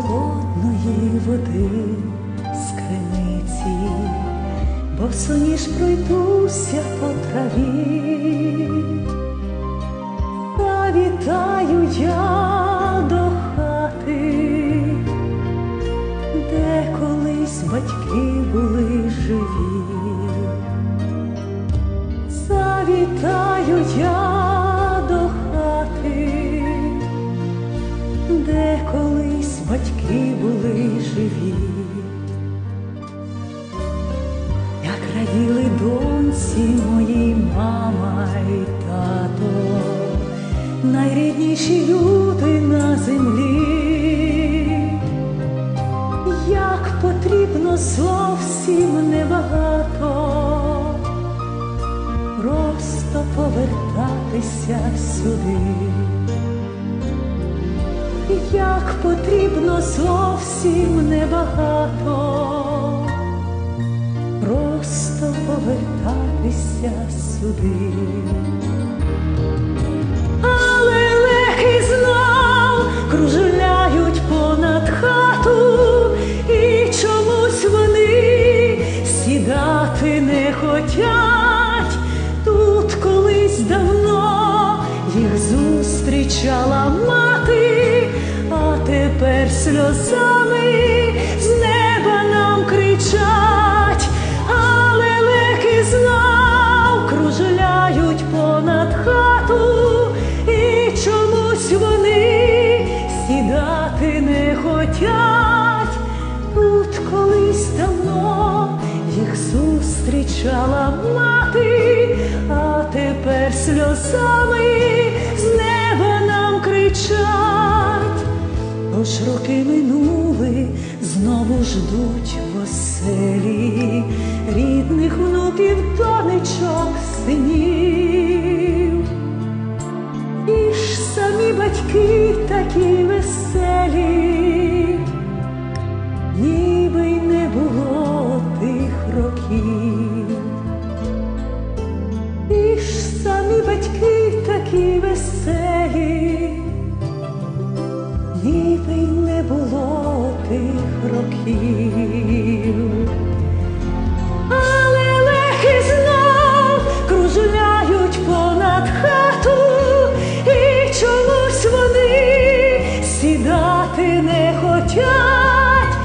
води з криниці, бо соніж пройдуся по траві, та вітаю я до хати, де колись батьки були живі. Завітаю я були живі, як раділи доньці мої мама й тато, найрідніші люди на землі, як потрібно зовсім небагато. Просто повертатися сюди, як потрібно зовсім небагато, просто повертатися сюди. Але лехи знов кружляють понад хату, і чомусь вони сідати не хотять. Тут колись давно їх зустрічала сльозами з неба нам кричать, але леки знов кружляють понад хату, і чомусь вони сідати не хотять. Тут колись давно їх зустрічала мати, а тепер сльозами Тож роки минули, знову ждуть в оселі рідних внуків, донечок, синів. Тих років. Але лехи знов кружляють понад хату, і чомусь вони сідати не хотять.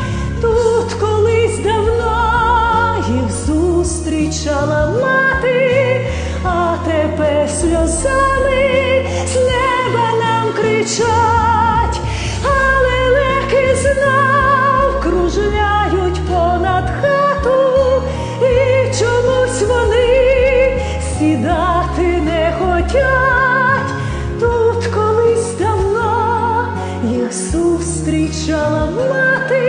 Тут колись давно їх зустрічала мати, а тепер сльозами сідати не хотять. Тут колись давно їх зустрічала мати,